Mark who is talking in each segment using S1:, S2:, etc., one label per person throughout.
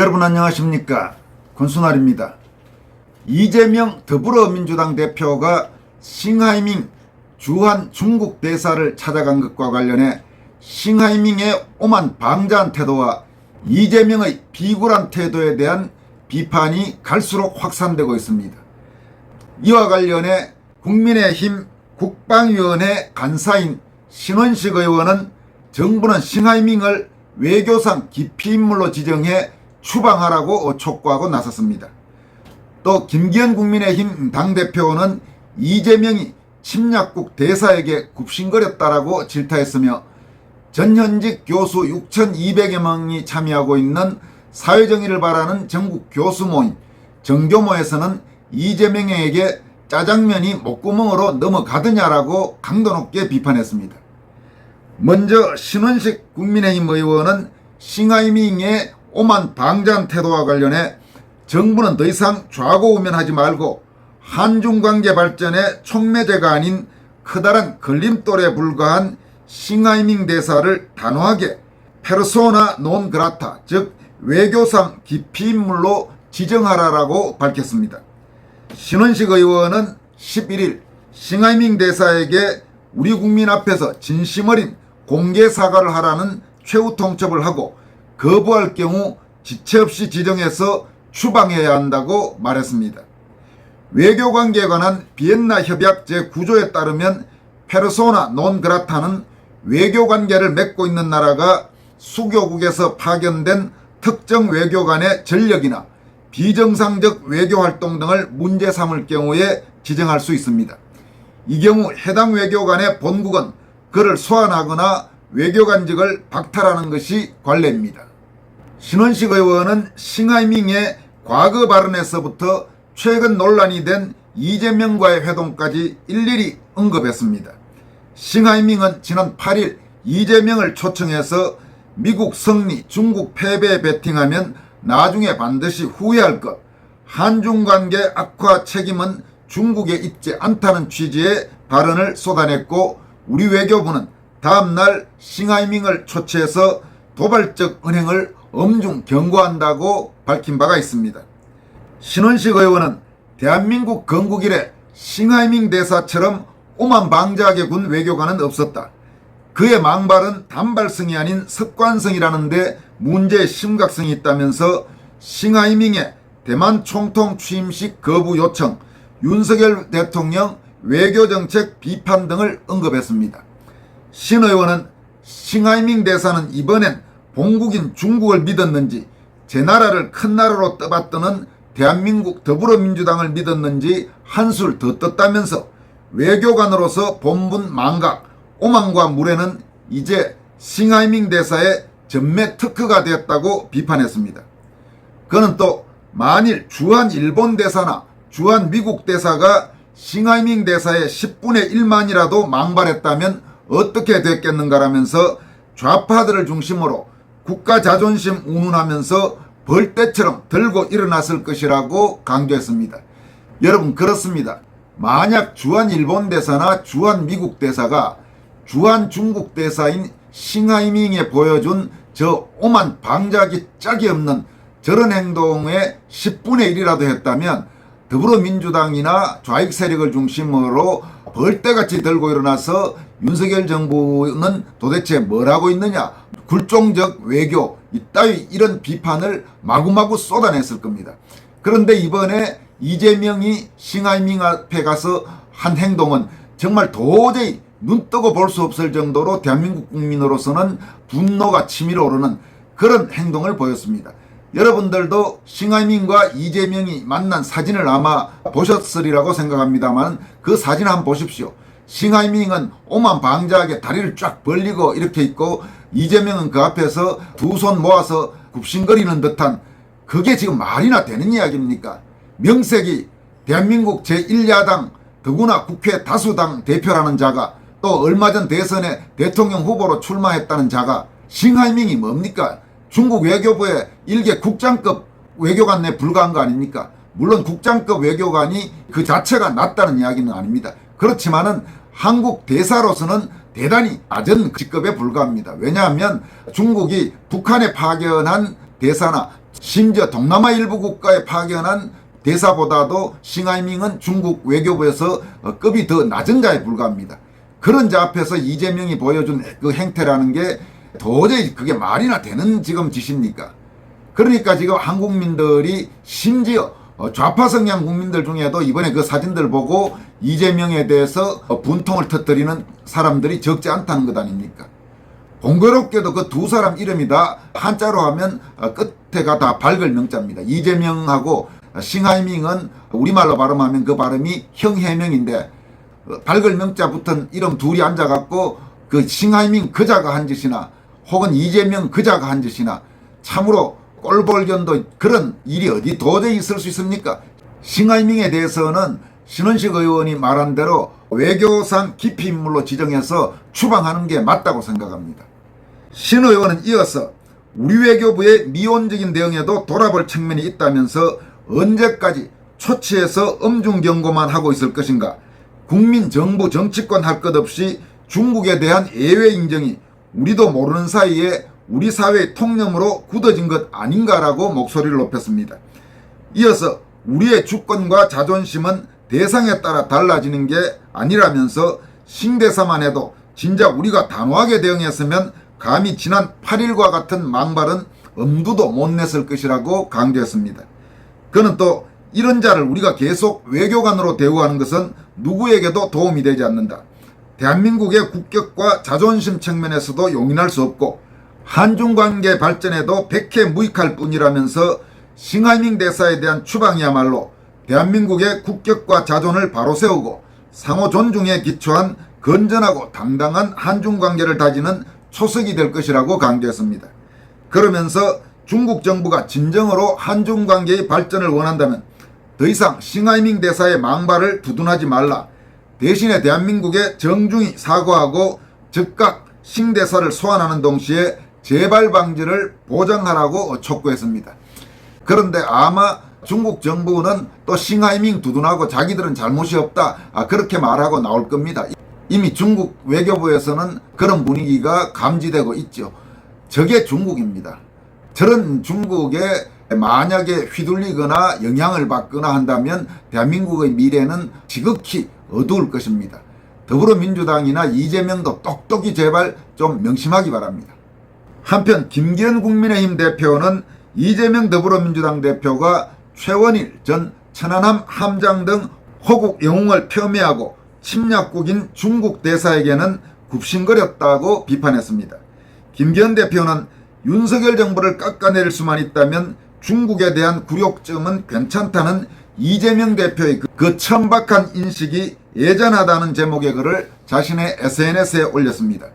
S1: 여러분 안녕하십니까 권순알입니다. 이재명 더불어민주당 대표가 싱하이밍 주한 중국 대사를 찾아간 것과 관련해 싱하이밍의 오만 방자한 태도와 이재명의 비굴한 태도에 대한 비판이 갈수록 확산되고 있습니다. 이와 관련해 국민의힘 국방위원회 간사인 신원식 의원은 정부는 싱하이밍을 외교상 기피 인물로 지정해 추방하라고 촉구하고 나섰습니다. 또 김기현 국민의힘 당대표는 이재명이 침략국 대사에게 굽신거렸다라고 질타했으며 전현직 교수 6,200여 명이 참여하고 있는 사회정의를 바라는 전국 교수 모임 정교모에서는 이재명에게 짜장면이 목구멍으로 넘어가느냐라고 강도 높게 비판했습니다. 먼저 신원식 국민의힘 의원은 싱하이밍의 오만 방자한 태도와 관련해 정부는 더 이상 좌고우면하지 말고 한중 관계 발전의 촉매제가 아닌 커다란 걸림돌에 불과한 싱하이밍 대사를 단호하게 페르소나 논 그라타 즉 외교상 기피인물로 지정하라라고 밝혔습니다. 신원식 의원은 11일 싱하이밍 대사에게 우리 국민 앞에서 진심 어린 공개 사과를 하라는 최후 통첩을 하고 거부할 경우 지체 없이 지정해서 추방해야 한다고 말했습니다. 외교관계에 관한 비엔나 협약 제9조에 따르면 페르소나 논 그라타는 외교관계를 맺고 있는 나라가 수교국에서 파견된 특정 외교관의 전력이나 비정상적 외교 활동 등을 문제 삼을 경우에 지정할 수 있습니다. 이 경우 해당 외교관의 본국은 그를 소환하거나 외교관직을 박탈하는 것이 관례입니다. 신원식 의원은 싱하이밍의 과거 발언에서부터 최근 논란이 된 이재명과의 회동까지 일일이 언급했습니다. 싱하이밍은 지난 8일 이재명을 초청해서 미국 승리, 중국 패배에 베팅하면 나중에 반드시 후회할 것, 한중 관계 악화 책임은 중국에 있지 않다는 취지의 발언을 쏟아냈고 우리 외교부는 다음날 싱하이밍을 초치해서 도발적 은행을 엄중 경고한다고 밝힌 바가 있습니다. 신원식 의원은 대한민국 건국 이래 싱하이밍 대사처럼 오만방자하게 군 외교관은 없었다. 그의 망발은 단발성이 아닌 습관성이라는데 문제의 심각성이 있다면서 싱하이밍의 대만 총통 취임식 거부 요청, 윤석열 대통령 외교정책 비판 등을 언급했습니다. 신 의원은 싱하이밍 대사는 이번엔 본국인 중국을 믿었는지 제 나라를 큰 나라로 떠받드는 대한민국 더불어민주당을 믿었는지 한술 더 떴다면서 외교관으로서 본분 망각, 오만과 무례는 이제 싱하이밍 대사의 전매 특허가 되었다고 비판했습니다. 그는 또 만일 주한 일본 대사나 주한 미국 대사가 싱하이밍 대사의 10분의 1만이라도 망발했다면 어떻게 됐겠는가라면서 좌파들을 중심으로 국가 자존심 운운하면서 벌떼처럼 들고 일어났을 것이라고 강조했습니다. 여러분 그렇습니다. 만약 주한 일본 대사나 주한 미국 대사가 주한 중국 대사인 싱하이밍에 보여준 저 오만 방자기 짝이 없는 저런 행동에 10분의 1이라도 했다면 더불어민주당이나 좌익 세력을 중심으로 벌떼같이 들고 일어나서 윤석열 정부는 도대체 뭘 하고 있느냐 굴종적 외교 이따위 이런 비판을 마구마구 쏟아냈을 겁니다. 그런데 이번에 이재명이 싱하이밍 앞에 가서 한 행동은 정말 도저히 눈 뜨고 볼 수 없을 정도로 대한민국 국민으로서는 분노가 치밀어 오르는 그런 행동을 보였습니다. 여러분들도 싱하이밍과 이재명이 만난 사진을 아마 보셨으리라고 생각합니다만 그 사진 한번 보십시오. 싱하이밍은 오만 방자하게 다리를 쫙 벌리고 이렇게 있고 이재명은 그 앞에서 두 손 모아서 굽신거리는 듯한 그게 지금 말이나 되는 이야기입니까? 명색이 대한민국 제1야당 더구나 국회 다수당 대표라는 자가 또 얼마 전 대선에 대통령 후보로 출마했다는 자가 싱하이밍이 뭡니까? 중국 외교부의 일개 국장급 외교관 내 불과한 거 아닙니까? 물론 국장급 외교관이 그 자체가 낫다는 이야기는 아닙니다. 그렇지만은 한국 대사로서는 대단히 낮은 직급에 불과합니다. 왜냐하면 중국이 북한에 파견한 대사나 심지어 동남아 일부 국가에 파견한 대사보다도 싱하이밍은 중국 외교부에서 어, 급이 더 낮은 자에 불과합니다. 그런 자 앞에서 이재명이 보여준 그 행태라는 게 도저히 그게 말이나 되는 지금 짓입니까? 그러니까 지금 한국민들이 심지어 어, 좌파 성향 국민들 중에도 이번에 그 사진들 보고 이재명에 대해서 어, 분통을 터뜨리는 사람들이 적지 않다는 것 아닙니까? 공교롭게도 그 두 사람 이름이 다 한자로 하면 어, 끝에가 다 밝을 명자입니다. 이재명하고 싱하이밍은 우리말로 발음하면 그 발음이 형해명인데 어, 밝을 명자 붙은 이름 둘이 앉아갖고 그 싱하이밍 그자가 한 짓이나 혹은 이재명 그자가 한 짓이나 참으로 꼴볼견도 그런 일이 어디 도저히 있을 수 있습니까? 싱하이밍에 대해서는 신원식 의원이 말한 대로 외교상 기피 인물로 지정해서 추방하는 게 맞다고 생각합니다. 신 의원은 이어서 우리 외교부의 미온적인 대응에도 돌아볼 측면이 있다면서 언제까지 초치해서 엄중 경고만 하고 있을 것인가 국민 정부 정치권 할 것 없이 중국에 대한 예외 인정이 우리도 모르는 사이에 우리 사회의 통념으로 굳어진 것 아닌가라고 목소리를 높였습니다. 이어서 우리의 주권과 자존심은 대상에 따라 달라지는 게 아니라면서 신대사만 해도 진작 우리가 단호하게 대응했으면 감히 지난 8일과 같은 망발은 엄두도 못 냈을 것이라고 강조했습니다. 그는 또 이런 자를 우리가 계속 외교관으로 대우하는 것은 누구에게도 도움이 되지 않는다. 대한민국의 국격과 자존심 측면에서도 용인할 수 없고 한중 관계 발전에도 백해 무익할 뿐이라면서 싱하이밍 대사에 대한 추방이야말로 대한민국의 국격과 자존을 바로 세우고 상호 존중에 기초한 건전하고 당당한 한중 관계를 다지는 초석이 될 것이라고 강조했습니다. 그러면서 중국 정부가 진정으로 한중 관계의 발전을 원한다면 더 이상 싱하이밍 대사의 망발을 두둔하지 말라. 대신에 대한민국에 정중히 사과하고 즉각 싱 대사를 소환하는 동시에 재발 방지를 보장하라고 촉구했습니다. 그런데 아마 중국 정부는 또 싱하이밍 두둔하고 자기들은 잘못이 없다 아, 그렇게 말하고 나올 겁니다. 이미 중국 외교부에서는 그런 분위기가 감지되고 있죠. 저게 중국입니다. 저런 중국에 만약에 휘둘리거나 영향을 받거나 한다면 대한민국의 미래는 지극히 어두울 것입니다. 더불어민주당이나 이재명도 똑똑히 제발 좀 명심하기 바랍니다. 한편 김기현 국민의힘 대표는 이재명 더불어민주당 대표가 최원일 전 천안함 함장 등 호국 영웅을 폄훼하고 침략국인 중국 대사에게는 굽신거렸다고 비판했습니다. 김기현 대표는 윤석열 정부를 깎아내릴 수만 있다면 중국에 대한 굴욕점은 괜찮다는 이재명 대표의 그- 그 천박한 인식이 예전하다는 제목의 글을 자신의 SNS에 올렸습니다.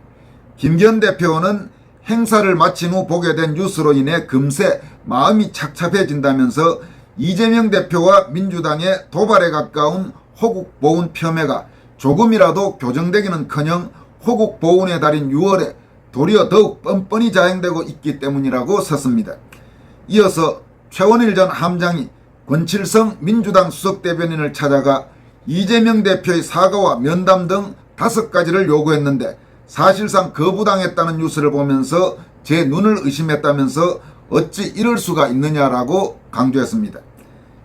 S1: 김기현 대표는 행사를 마친 후 보게 된 뉴스로 인해 금세 마음이 착잡해진다면서 이재명 대표와 민주당의 도발에 가까운 호국 보훈 폄훼가 조금이라도 교정되기는커녕 호국 보훈의 달인 6월에 도리어 더욱 뻔뻔히 자행되고 있기 때문이라고 썼습니다. 이어서 최원일 전 함장이 권칠성 민주당 수석 대변인을 찾아가 이재명 대표의 사과와 면담 등 다섯 가지를 요구했는데 사실상 거부당했다는 뉴스를 보면서 제 눈을 의심했다면서 어찌 이럴 수가 있느냐라고 강조했습니다.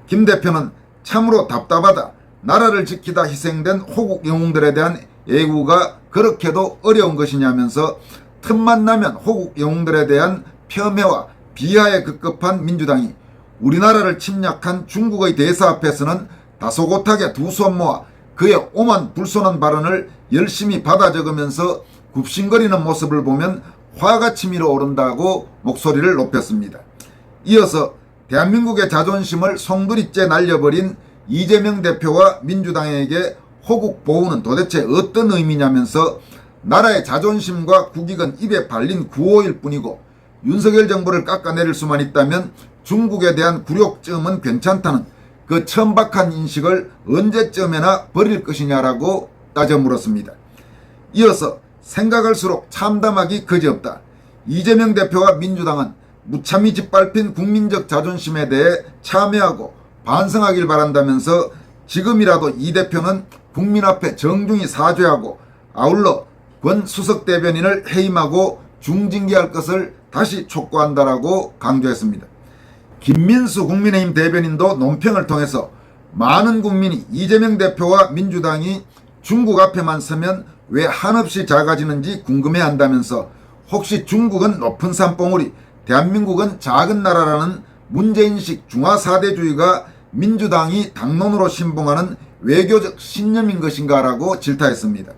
S1: 김 대표는 참으로 답답하다. 나라를 지키다 희생된 호국 영웅들에 대한 예우가 그렇게도 어려운 것이냐면서 틈만 나면 호국 영웅들에 대한 폄훼와 비하에 급급한 민주당이 우리나라를 침략한 중국의 대사 앞에서는 다소곳하게 두 손 모아 그의 오만 불손한 발언을 열심히 받아 적으면서 굽신거리는 모습을 보면 화가 치밀어 오른다고 목소리를 높였습니다. 이어서 대한민국의 자존심을 송두리째 날려버린 이재명 대표와 민주당에게 호국 보호는 도대체 어떤 의미냐면서 나라의 자존심과 국익은 입에 발린 구호일 뿐이고 윤석열 정부를 깎아내릴 수만 있다면 중국에 대한 굴욕점은 괜찮다는 그 천박한 인식을 언제쯤에나 버릴 것이냐라고 따져 물었습니다. 이어서 생각할수록 참담하기 그지없다. 이재명 대표와 민주당은 무참히 짓밟힌 국민적 자존심에 대해 참여하고 반성하길 바란다면서 지금이라도 이 대표는 국민 앞에 정중히 사죄하고 아울러 권 수석 대변인을 해임하고 중징계할 것을 다시 촉구한다라고 강조했습니다. 김민수 국민의힘 대변인도 논평을 통해서 많은 국민이 이재명 대표와 민주당이 중국 앞에만 서면 왜 한없이 작아지는지 궁금해한다면서 혹시 중국은 높은 산봉우리, 대한민국은 작은 나라라는 문제인식 중화사대주의가 민주당이 당론으로 신봉하는 외교적 신념인 것인가라고 질타했습니다.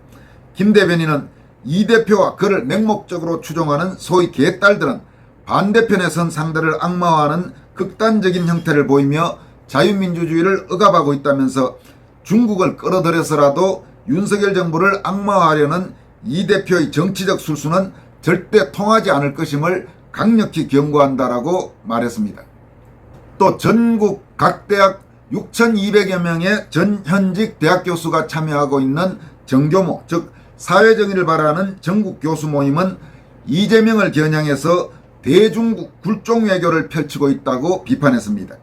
S1: 김 대변인은 이 대표와 그를 맹목적으로 추종하는 소위 개딸들은 반대편에 선 상대를 악마화하는 극단적인 형태를 보이며 자유민주주의를 억압하고 있다면서 중국을 끌어들여서라도 윤석열 정부를 악마화하려는 이 대표의 정치적 술수는 절대 통하지 않을 것임을 강력히 경고한다라고 말했습니다. 또 전국 각 대학 6,200여 명의 전현직 대학 교수가 참여하고 있는 정교모, 즉 사회정의를 바라는 전국 교수 모임은 이재명을 겨냥해서 대중국 굴종 외교를 펼치고 있다고 비판했습니다.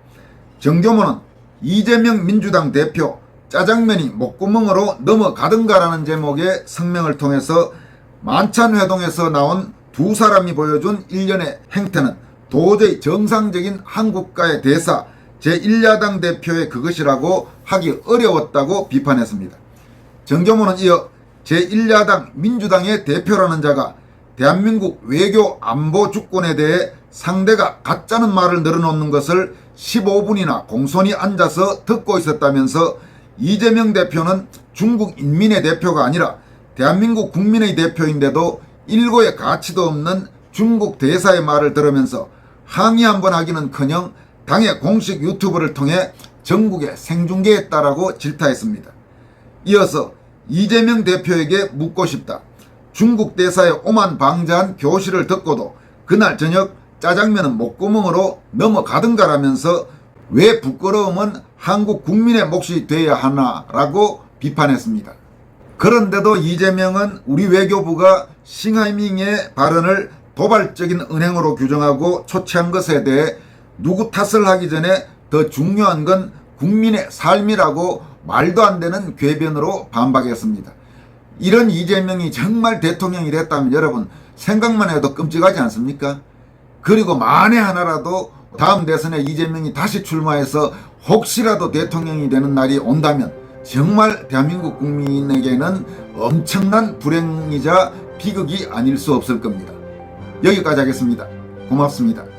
S1: 정교모는 이재명 민주당 대표 짜장면이 목구멍으로 넘어가든가라는 제목의 성명을 통해서 만찬회동에서 나온 두 사람이 보여준 일련의 행태는 도저히 정상적인 한국가의 대사 제1야당 대표의 그것이라고 하기 어려웠다고 비판했습니다. 정교모는 이어 제1야당 민주당의 대표라는 자가 대한민국 외교 안보 주권에 대해 상대가 가짜는 말을 늘어놓는 것을 15분이나 공손히 앉아서 듣고 있었다면서 이재명 대표는 중국 인민의 대표가 아니라 대한민국 국민의 대표인데도 일고의 가치도 없는 중국 대사의 말을 들으면서 항의 한번 하기는커녕 당의 공식 유튜브를 통해 전국에 생중계했다라고 질타했습니다. 이어서 이재명 대표에게 묻고 싶다. 중국 대사의 오만 방자한 교실을 듣고도 그날 저녁 짜장면은 목구멍으로 넘어가든가라면서 왜 부끄러움은 한국 국민의 몫이 돼야 하나라고 비판했습니다. 그런데도 이재명은 우리 외교부가 싱하이밍의 발언을 도발적인 은행으로 규정하고 초치한 것에 대해 누구 탓을 하기 전에 더 중요한 건 국민의 삶이라고 말도 안 되는 궤변으로 반박했습니다. 이런 이재명이 정말 대통령이 됐다면 여러분 생각만 해도 끔찍하지 않습니까? 그리고 만에 하나라도 다음 대선에 이재명이 다시 출마해서 혹시라도 대통령이 되는 날이 온다면 정말 대한민국 국민에게는 엄청난 불행이자 비극이 아닐 수 없을 겁니다. 여기까지 하겠습니다. 고맙습니다.